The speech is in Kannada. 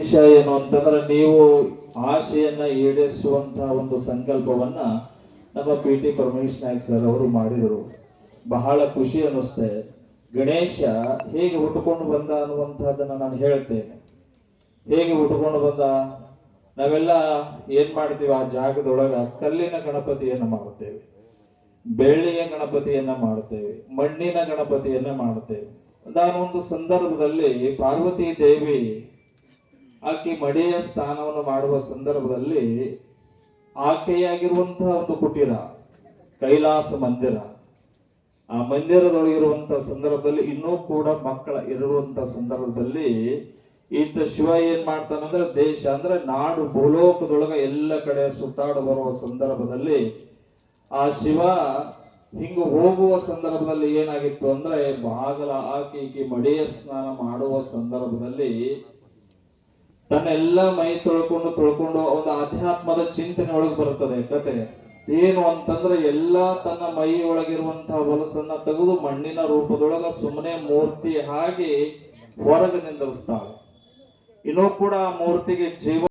ಉದ್ದೇಶ ಏನು ಅಂತಂದ್ರೆ ನೀವು ಆಶೆಯನ್ನ ಈಡೇರಿಸುವಂತಹ ಒಂದು ಸಂಕಲ್ಪವನ್ನ ನಮ್ಮ P T Paramesh Naik sir ಅವರು ಮಾಡಿದರು. ಬಹಳ ಖುಷಿ ಅನ್ನಿಸ್ತೆ. ಗಣೇಶ ಹೇಗೆ ಹುಟ್ಟುಕೊಂಡು ಬಂದ ಅನ್ನುವಂತಹದನ್ನ ನಾನು ಹೇಳ್ತೇನೆ ಹೇಗೆ ಹುಟ್ಟುಕೊಂಡು ಬಂದ? ನಾವೆಲ್ಲ ಏನ್ ಮಾಡ್ತೀವಿ? ಆ ಜಾಗದೊಳಗ ಕಲ್ಲಿನ ಗಣಪತಿಯನ್ನ ಮಾಡುತ್ತೇವೆ. ಬೆಳ್ಳಿಯ ಗಣಪತಿಯನ್ನ ಮಾಡುತ್ತೇವೆ. ಮಣ್ಣಿನ ಗಣಪತಿಯನ್ನ ಮಾಡುತ್ತೇವೆ. ಒಂದು ಸಂದರ್ಭದಲ್ಲಿ ಪಾರ್ವತಿ ದೇವಿ ಆಕೆ ಮಡೆಯ ಸ್ನಾನವನ್ನು ಮಾಡುವ ಸಂದರ್ಭದಲ್ಲಿ ಆಕೆಯಾಗಿರುವಂತಹ ಒಂದು ಕುಟೀರ, ಕೈಲಾಸ ಮಂದಿರ. ಆ ಮಂದಿರದೊಳಗಿರುವಂತಹ ಸಂದರ್ಭದಲ್ಲಿ ಇನ್ನೂ ಕೂಡ ಮಕ್ಕಳ ಇರುವಂತಹ ಸಂದರ್ಭದಲ್ಲಿ ಇಂಥ ಶಿವ ಏನ್ ಮಾಡ್ತಾನಂದ್ರೆ ದೇಶ ಅಂದ್ರೆ ನಾಡು ಭೂಲೋಕದೊಳಗ ಎಲ್ಲ ಕಡೆ ಸುತ್ತಾಡ ಬರುವ ಸಂದರ್ಭದಲ್ಲಿ ಆ ಶಿವ ಹಿಂಗ ಹೋಗುವ ಸಂದರ್ಭದಲ್ಲಿ ಏನಾಗಿತ್ತು ಅಂದ್ರೆ ಬಾಗಲ ಆಕೆ ಈಕೆ ಮಡೆಯ ಸ್ನಾನ ಮಾಡುವ ಸಂದರ್ಭದಲ್ಲಿ ತನ್ನೆಲ್ಲ ಮೈ ತೊಳ್ಕೊಂಡು ತೊಳ್ಕೊಂಡು ಒಂದು ಆಧ್ಯಾತ್ಮದ ಚಿಂತನೆ ಒಳಗೆ ಬರುತ್ತದೆ ಕತೆ. ಏನು ಅಂತಂದ್ರೆ ಎಲ್ಲಾ ತನ್ನ ಮೈ ಒಳಗಿರುವಂತಹ ಹೊಲಸನ್ನ ತೆಗೆದು ಮಣ್ಣಿನ ರೂಪದೊಳಗ ಸುಮ್ಮನೆ ಮೂರ್ತಿ ಹಾಗೆ ಹೊರಗೆ ನಿಂದಿರಿಸ್ತಾಳೆ. ಇನ್ನೂ ಕೂಡ ಆ ಮೂರ್ತಿಗೆ ಜೀವ